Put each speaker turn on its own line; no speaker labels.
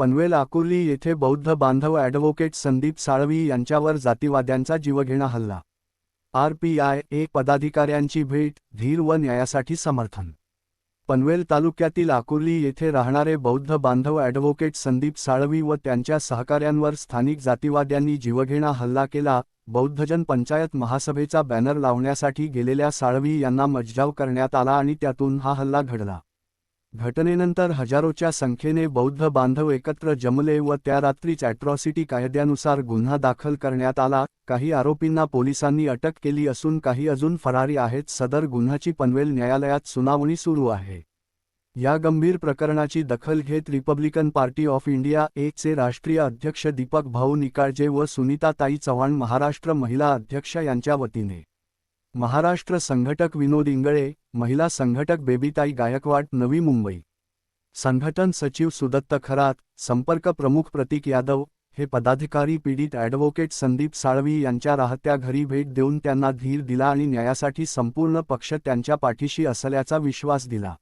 पनवेल आकुर्ली येथे बौद्ध बांधव ॲडव्होकेट संदीप साळवी यांच्यावर जातीवाद्यांचा जीवघेणा हल्ला. आरपीआय ए पदाधिकाऱ्यांची भेट धीर व न्यायासाठी समर्थन. पनवेल तालुक्यातील आकुर्ली येथे राहणारे बौद्ध बांधव ॲडव्होकेट संदीप साळवी व त्यांच्या सहकाऱ्यांवर स्थानिक जातीवाद्यांनी जीवघेणा हल्ला केला. बौद्धजन पंचायत महासभेचा बॅनर लावण्यासाठी गेलेल्या साळवी यांना मज्जाव करण्यात आला आणि त्यातून हा हल्ला घडला. घटनेनंतर हजारोच्या संख्येने बौद्ध बांधव एकत्र जमले व त्या रात्रीच अॅट्रॉसिटी कायद्यानुसार गुन्हा दाखल करण्यात आला. काही आरोपींना पोलिसांनी अटक केली असून काही अजून फरारी आहेत. सदर गुन्ह्याची पनवेल न्यायालयात सुनावणी सुरू आहे. या गंभीर प्रकरणाची दखल घेत रिपब्लिकन पार्टी ऑफ इंडिया चे राष्ट्रीय अध्यक्ष दीपक भाऊ निकाळजे व सुनीताताई चव्हाण महाराष्ट्र महिला अध्यक्ष यांच्या वतीने महाराष्ट्र संघटक विनोद इंगळे महिला संघटक बेबीताई गायकवाड नवी मुंबई. संघटन सचिव सुदत्त खरात संपर्क प्रमुख प्रतीक यादव हे पदाधिकारी पीडित ॲडव्होकेट संदीप साळवी यांच्या राहत्या घरी भेट देऊन त्यांना धीर दिला आणि न्यायासाठी संपूर्ण पक्ष त्यांच्या पाठीशी असल्याचा विश्वास दिला.